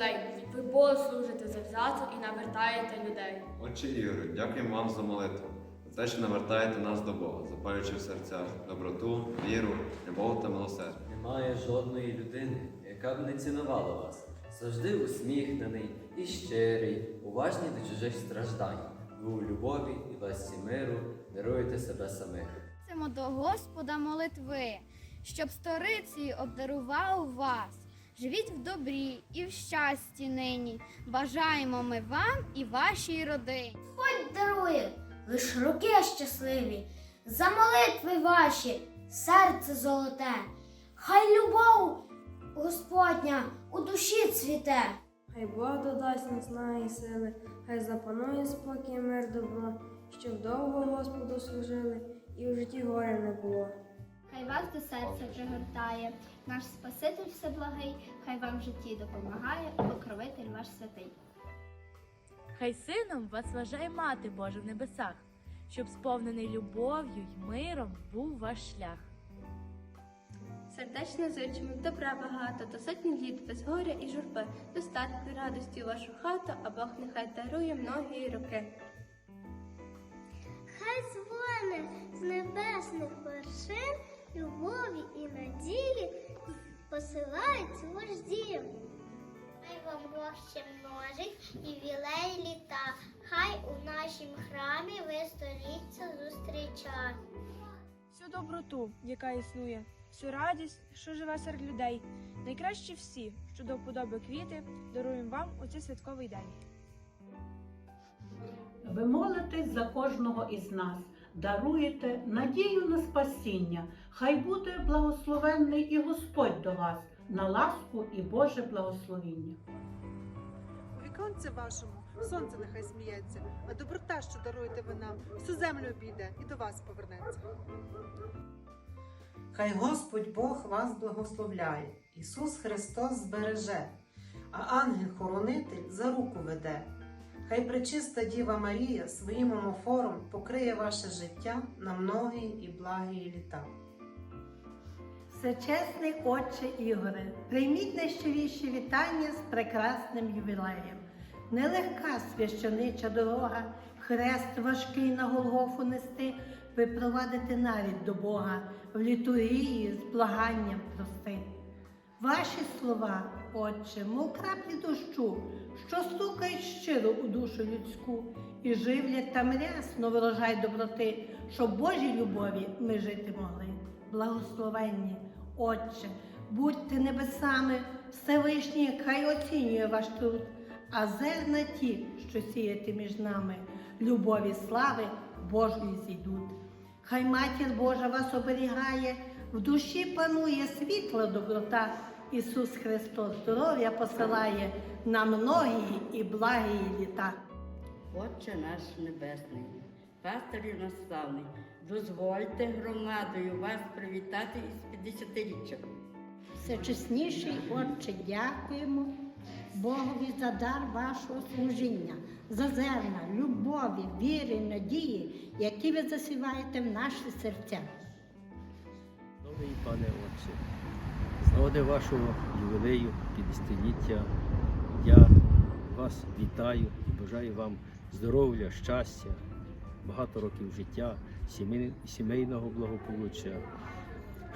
ювілей. Ви Богу служите завзято і навертаєте людей. Отче Ігоре, дякуємо вам за молитву, за те, що навертаєте нас до Бога, запалюючи в серцях доброту, віру, любов та милосердя. Немає жодної людини, яка б не цінувала вас. Завжди усміхнений і щирий, уважний до чужих страждань. Ви у любові і ласі миру даруєте себе самих. Просимо до Господа молитви, щоб сторицею обдарував вас. Живіть в добрі і в щасті нині. Бажаємо ми вам і вашій родині. Господь дарує лиш руки щасливі, за молитви ваші, серце золоте. Хай любов Господня у душі цвіте. Хай Бог додасть наснаги і сили, хай запанує спокій, мир, добро, щоб довго Господу служили і в житті горя не було. Хай вас до серця пригортає, наш Спаситель всеблагий, хай вам в житті допомагає, покровитель ваш святий. Хай сином вас вважає мати Божа в небесах, щоб сповнений любов'ю й миром був ваш шлях. Сердечно зичимо добра багато, до сотні літ без горя і журби, достатку радості вашу хату, а Бог нехай дарує многії роки. Хай дзвони з небесних вершин, любові і надії посилають ваш дім. Хай вам Бог ще множить і вілей літа, хай у нашім храмі ви століття зустрічать. всю доброту, яка існує, всю радість, що живе серед людей. Найкраще всі, що до вподоби квіти, даруємо вам у цей святковий день. Ви молитесь за кожного із нас, даруєте надію на спасіння. Хай буде благословенний і Господь до вас на ласку і Боже благословіння. У віконці вашому сонце нехай сміється, а доброта, що даруєте ви нам, всю землю обійде і до вас повернеться. Хай Господь Бог вас благословляє, Ісус Христос збереже, а ангел-хоронитель за руку веде. Хай пречиста Діва Марія своїм омофором покриє ваше життя на многії і благії літа. Всечесний Отче Ігоре, прийміть найщиріші вітання з прекрасним ювілеєм. Нелегка священича дорога, хрест важкий на Голгофу нести, ви провадите навіть до Бога в літургії з благанням прости. Ваші слова, Отче, мов краплі дощу, що стукають щиро у душу людську, і живлять там рясно врожай доброти, щоб Божій любові ми жити могли. Благословенні, Отче, будьте небесами, Всевишній, хай оцінює ваш труд, а зерна ті, що сіяти між нами, любові слави Божої зійдуть. Хай матір Божа вас оберігає, в душі панує світла доброта. Ісус Христос здоров'я посилає на многії і благії літа. Отче наш Небесний, пастирю наставний, дозвольте громадою вас привітати із 50-річчям. Всечесніший Отче, дякуємо Богові за дар вашого служіння, за зерна, любові, віри, надії, які ви засіваєте в наші серця. Новий пане Отче, з нагоди вашого ювілею 50-ліття я вас вітаю і бажаю вам здоров'я, щастя, багато років життя, сімейного благополуччя,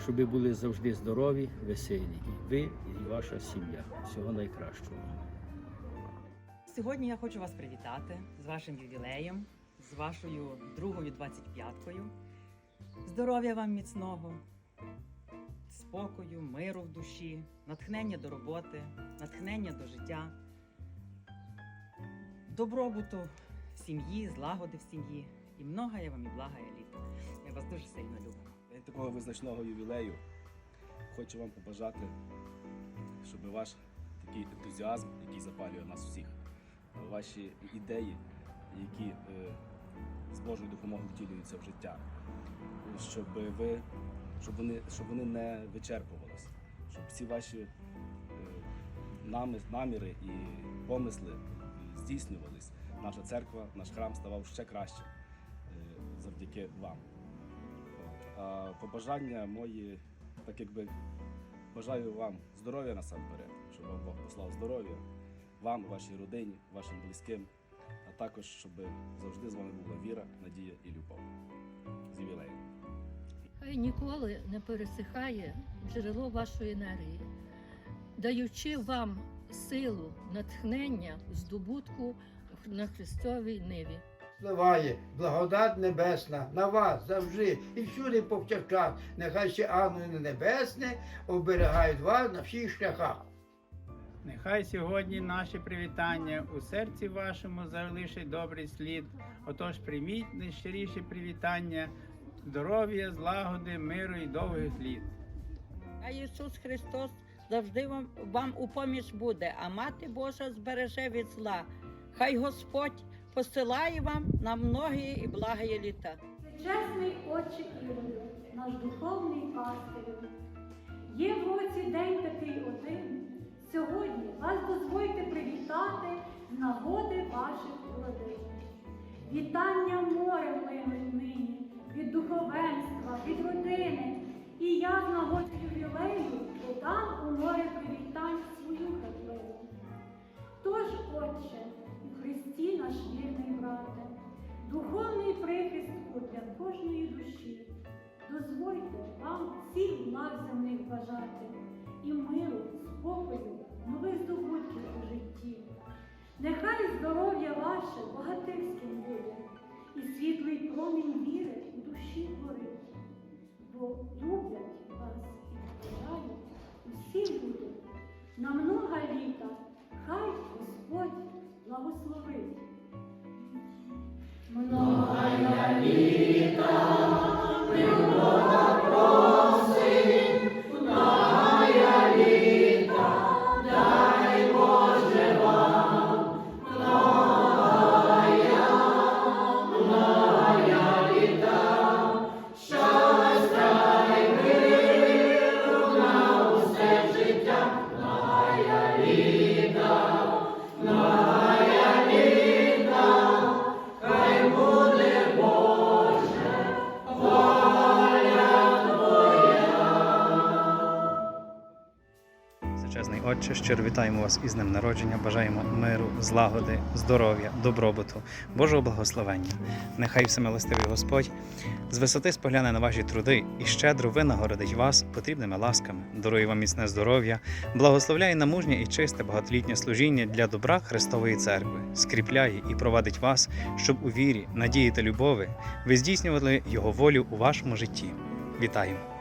щоб ви були завжди здорові, веселі. І ви, і ваша сім'я. Всього найкращого. Сьогодні я хочу вас привітати з вашим ювілеєм, з вашою другою 25-кою. Здоров'я вам міцного, спокою, миру в душі, натхнення до роботи, натхнення до життя, добробуту в сім'ї, злагоди в сім'ї. І многая вам і благая літа. Я вас дуже сильно люблю. День такого визначного ювілею хочу вам побажати, щоб ваш такий ентузіазм, який запалює нас всіх, ваші ідеї, які е, з Божою допомогою втілюються в життя, щоб ви, щоб вони, щоб вони не вичерпувалися, щоб всі ваші е, наміри і помисли здійснювались. Наша церква, наш храм ставав ще кращим е, завдяки вам. А побажання мої, так якби бажаю вам здоров'я насамперед, щоб вам Бог послав здоров'я, вам, вашій родині, вашим близьким, а також, щоб завжди з вами була віра, надія і любов. З ювілеєм. Хай ніколи не пересихає джерело вашої енергії, даючи вам силу, натхнення, здобутку на Христовій ниві. Сливає благодать небесна на вас завжди і всюди повсякчас. Нехай ще ангели небесні оберігають вас на всіх шляхах. Нехай сьогодні наші привітання у серці вашому залишить добрий слід. Отож прийміть найщиріші привітання, здоров'я, злагоди, миру і довгих літ. А Ісус Христос завжди вам, вам у поміч буде, а Мати Божа збереже від зла. Хай Господь посилає вам на многі і благі літа. Чесний Отче Ігорю, наш духовний пастирю. Є в році день такий один. Сьогодні вас дозвольте привітати з нагоди ваших родин. Вітання морем линуть нині, від духовенства, від родини. І я з нагоди ювілею додам у море привітань свою хатливу. Тож, Отче, у Христі наш вірний брате, духовний прихистку для кожної душі. Дозвольте вам всіх благ земних бажати і миру, спокою, нових здобутків у житті. Нехай здоров'я ваше багатирським буде, і світлий промінь віри в душі горить, бо люблять вас Всечесний Отче, щиро вітаємо вас із днем народження, бажаємо миру, злагоди, здоров'я, добробуту, Божого благословення. Нехай всемилостивий Господь з висоти спогляне на ваші труди і щедро винагородить вас потрібними ласками, дарує вам міцне здоров'я, благословляє на мужнє і чисте багатолітнє служіння для добра Христової церкви, скріпляє і провадить вас, щоб у вірі, надії та любові ви здійснювали Його волю у вашому житті. Вітаємо!